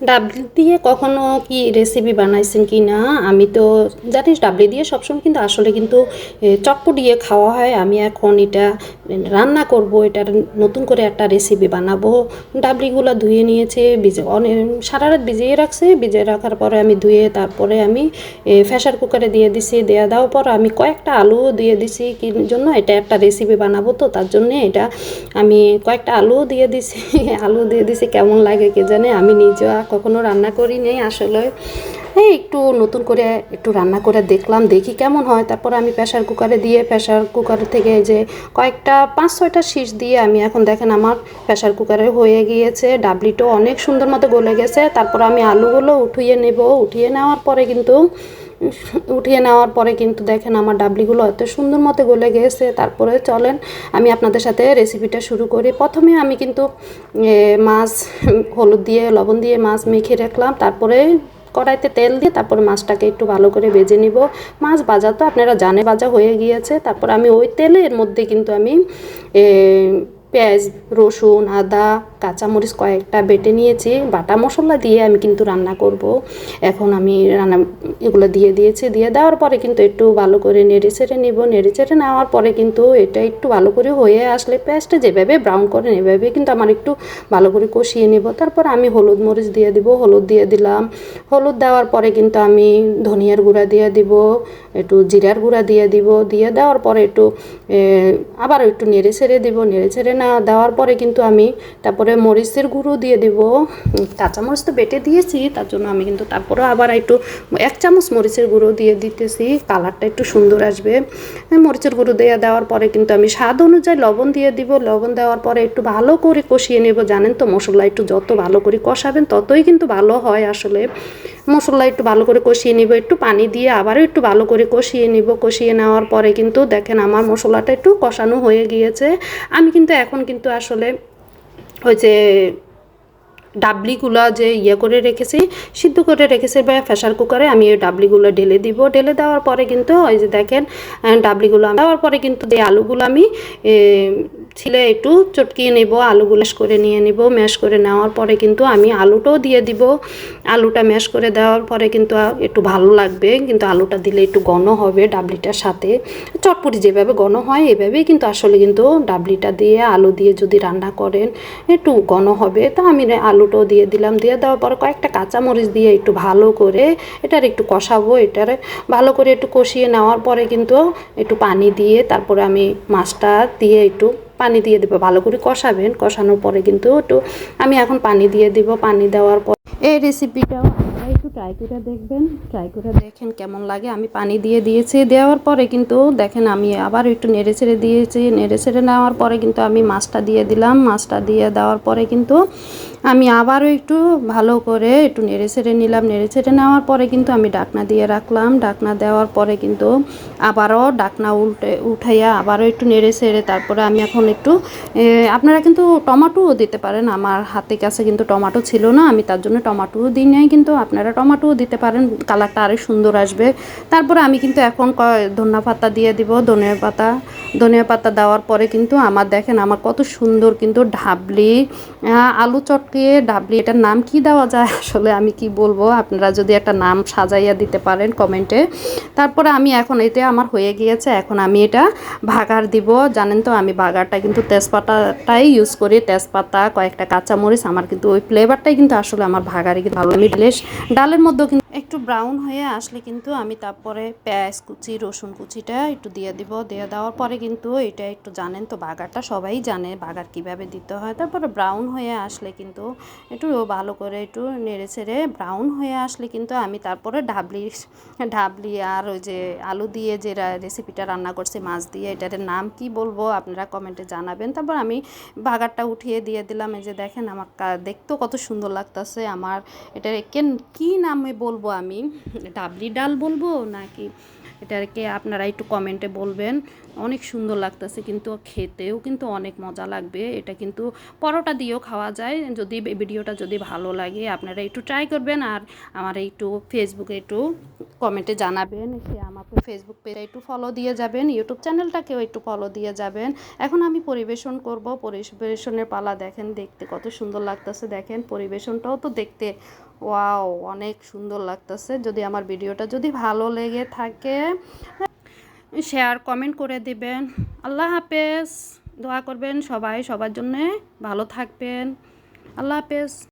ডাবলি দিয়ে কখনো কি রেসিপি বানাইছেন কি না? আমি তো জানিস ডাবলি দিয়ে সবসময় কিন্তু আসলে কিন্তু এ, চটপটিয়ে খাওয়া হয়। আমি এখন এটা রান্না করব এটা নতুন করে একটা রেসিপি বানাবো। ডাবলিগুলো ধুয়ে নিয়েছে ভিজে অনেক সারা রাত ভিজিয়ে রাখছে। ভিজিয়ে রাখার পরে আমি ধুয়ে তারপরে আমি প্রেশার কুকারে দিয়ে দিছি। দেওয়া দেওয়ার পর আমি কয়েকটা আলু দিয়ে দিছি। কি জন্য? এটা একটা রেসিপি বানাবো তো তার জন্যে এটা আমি কয়েকটা আলু দিয়ে দিছি। আলু দিয়ে দিছি কেমন লাগে কে জানে? আমি নিজে কখনো রান্না করি নেই আসলে। এই একটু নতুন করে একটু রান্না করে দেখলাম, দেখি কেমন হয়। তারপর আমি প্রেশার কুকারে দিয়ে প্রেশার কুকার থেকে যে কয়েকটা পাঁচ ছয়টা শীষ দিয়ে আমি এখন দেখেন আমার প্রেশার কুকারে হয়ে গিয়েছে। ডাবলিটাও অনেক সুন্দর মতো গলে গেছে। তারপর আমি আলুগুলো উঠিয়ে নেব। উঠিয়ে নেওয়ার পরে কিন্তু উঠিয়ে নেওয়ার পরে কিন্তু দেখেন আমার ডাবলিগুলো এত সুন্দর মতো গলে গেছে। তারপরে চলেন, আমি আপনাদের সাথে রেসিপিটা শুরু করি। প্রথমে আমি কিন্তু মাছ, হলুদ দিয়ে, লবণ দিয়ে মাছ মেখে রাখলাম। তারপরে কড়াইতে তেল দিয়ে তারপরে মাছটাকে একটু ভালো করে ভেজে নিব। মাছ ভাজা তো আপনারা জানে ভাজা হয়ে গিয়েছে। তারপর আমি ওই তেলের মধ্যে কিন্তু আমি পেঁয়াজ, রসুন, আদা, কাঁচামরিচ কয়েকটা বেটে নিয়েছি। বাটা মশলা দিয়ে আমি কিন্তু রান্না করব। এখন আমি রান্না এগুলো দিয়ে দিয়েছি। দিয়ে দেওয়ার পরে কিন্তু একটু ভালো করে নেড়ে ছেড়ে নেব। নেড়ে চেড়ে নেওয়ার পরে কিন্তু এটা একটু ভালো করে হয়ে আসলে পেঁয়াজটা যেভাবে ব্রাউন করে এভাবে কিন্তু আমার একটু ভালো করে কষিয়ে নেব। তারপর আমি হলুদ মরিচ দিয়ে দিব। হলুদ দিয়ে দিলাম। হলুদ দেওয়ার পরে কিন্তু আমি ধনিয়ার গুঁড়া দিয়ে দিব। একটু জিরার গুঁড়া দিয়ে দিব। দিয়ে দেওয়ার পরে একটু আবার একটু নেড়ে ছেড়ে দিব। নেড়ে ছেড়ে না দেওয়ার পরে কিন্তু আমি তারপরে মরিচের গুঁড়ো দিয়ে দিব। কাঁচামরিচ তো বেটে দিয়েছি, তার জন্য আমি কিন্তু তারপরে আবার একটু এক চামচ মরিচের গুঁড়ো দিয়ে দিতেছি, কালারটা একটু সুন্দর আসবে। মরিচের গুঁড়ো দিয়ে দেওয়ার পরে কিন্তু আমি স্বাদ অনুযায়ী লবণ দিয়ে দিব। লবণ দেওয়ার পরে একটু ভালো করে কষিয়ে নেব। জানেন তো মশলা একটু যত ভালো করে কষাবেন ততই কিন্তু ভালো হয় আসলে। মশলা একটু ভালো করে কষিয়ে নিব, একটু পানি দিয়ে আবারও একটু ভালো করে কষিয়ে নিব। কষিয়ে নেওয়ার পরে কিন্তু দেখেন আমার মশলাটা একটু কষানো হয়ে গিয়েছে। আমি কিন্তু এখন কিন্তু আসলে ওই যে ডাবলিগুলো যে ইয়ে করে রেখেছি, সিদ্ধ করে রেখেছি বা প্রেশার কুকারে, আমি ওই ডাবলিগুলো ঢেলে দিব। ঢেলে দেওয়ার পরে কিন্তু ওই যে দেখেন ডাবলিগুলো দেওয়ার পরে কিন্তু যে আলুগুলো আমি ছিলে, একটু চটকিয়ে নেব, আলুগুলো করে নিয়ে নিব। ম্যাশ করে নেওয়ার পরে কিন্তু আমি আলুটাও দিয়ে দিব। আলুটা ম্যাশ করে দেওয়ার পরে কিন্তু একটু ভালো লাগবে। কিন্তু আলুটা দিলে একটু ঘন হবে ডাবলিটার সাথে। চটপটি যেভাবে ঘন হয়, এভাবেই কিন্তু আসলে কিন্তু ডাবলিটা দিয়ে, আলু দিয়ে যদি রান্না করেন, একটু ঘন হবে। তো আমি আলুটাও দিয়ে দিলাম। দিয়ে দেওয়ার পরে কয়েকটা কাঁচামরিচ দিয়ে একটু ভালো করে এটার একটু কষাবো, এটার ভালো করে একটু কষিয়ে নেওয়ার পরে কিন্তু একটু পানি দিয়ে তারপরে আমি মাছটা দিয়ে একটু পানি দিয়ে দেবো। ভালো করে কষাবেন। কষানোর পরে কিন্তু একটু আমি এখন পানি দিয়ে দিব। পানি দেওয়ার পর এই রেসিপিটাও আপনারা একটু ট্রাই করে দেখবেন। ট্রাই করে দেখেন কেমন লাগে। আমি পানি দিয়ে দিয়েছি। দেওয়ার পরে কিন্তু দেখেন আমি আবার একটু নেড়ে ছেড়ে দিয়েছি। নেড়ে ছেড়ে নেওয়ার পরে কিন্তু আমি মাছটা দিয়ে দিলাম। মাছটা দিয়ে দেওয়ার পরে কিন্তু আমি আবারও একটু ভালো করে একটু নেড়ে ছেড়ে নিলাম। নেড়ে ছেড়ে নেওয়ার পরে কিন্তু আমি ডাকনা দিয়ে রাখলাম। ডাকনা দেওয়ার পরে কিন্তু আবারও ডাকনা উল্টে, উঠাইয়া আবারও একটু নেড়ে ছেড়ে তারপরে আমি এখন একটু আপনারা কিন্তু টমাটোও দিতে পারেন। আমার হাতে কাছে কিন্তু টমাটো ছিল না, আমি তার জন্য টমাটোও দিই নাই, কিন্তু আপনারা টমাটোও দিতে পারেন। কালারটা আরও সুন্দর আসবে। তারপরে আমি কিন্তু এখন ধনিয়া পাতা দিয়ে দিব। ধনিয়া পাতা ধনিয়া পাতা দেওয়ার পরে কিন্তু আমার দেখেন আমার কত সুন্দর কিন্তু ঢাবলি আলু আলু চটকিয়ে ডাবলি এটার নাম কি দেওয়া যায়? আসলে আমি কি বলব? আপনারা যদি একটা নাম সাজাইয়া দিতে পারেন কমেন্টে। তারপরে আমি এখন এতে আমার হয়ে গিয়েছে, এখন আমি এটা ভাগার দিব। জানেন তো, আমি ভাগারটা কিন্তু তেজপাতাটাই ইউজ করি। তেজপাতা, কয়েকটা কাঁচামরিচ, আমার কিন্তু ওই ফ্লেভারটাই কিন্তু আসলে আমার ভাগারে কিন্তু ভালো। আমি ডালের মধ্যেও কিন্তু একটু ব্রাউন হয়ে আসলে কিন্তু আমি তারপরে পেঁয়াজ কুচি, রসুন কুচিটা একটু দিয়ে দিব। দিয়ে দেওয়ার পরে কিন্তু এটা একটু জানেন তো, বাগারটা সবাই জানে বাগার কীভাবে দিতে হয়। তারপরে ব্রাউন হয়ে আসলে কিন্তু একটু ভালো করে একটু নেড়ে ছেড়ে ব্রাউন হয়ে আসলে কিন্তু আমি তারপরে ডাবলি ডাবলি আর ওই যে আলু দিয়ে যে রেসিপিটা রান্না করছি, মাছ দিয়ে, এটার নাম কি বলব আপনারা কমেন্টে জানাবেন। তারপর আমি বাগারটা উঠিয়ে দিয়ে দিলাম। এই যে দেখেন আমার দেখতেও কত সুন্দর লাগতাছে। আমার এটার কেন কী নামে বলব আমি? ডাবলি ডাল বলব নাকি এটাকে আপনারা একটু কমেন্টে বলবেন? অনেক সুন্দর লাগতেছে কিন্তু খেতেও কিন্তু অনেক মজা লাগবে। এটা কিন্তু পরোটা দিয়েও খাওয়া যায়। যদি ভিডিওটা যদি ভালো লাগে, আপনারা একটু ট্রাই করবেন আর আমার একটু ফেসবুকে একটু কমেন্টে জানাবেন। সে আমাকে ফেসবুক পেজে একটু ফলো দিয়ে যাবেন। ইউটিউব চ্যানেলটাকেও একটু ফলো দিয়ে যাবেন। এখন আমি পরিবেশন করব। পরিবেশনের পালা দেখেন দেখতে কত সুন্দর লাগতেছে। দেখেন পরিবেশনটাও তো দেখতে ওয়াও, অনেক সুন্দর লাগতেছে। যদি আমার ভিডিওটা যদি ভালো লেগে থাকে শেয়ার কমেন্ট করে দিবেন। আল্লাহ হাফেজ। দোয়া করবেন সবাই সবার জন্যে। ভালো থাকবেন। আল্লাহ হাফেজ।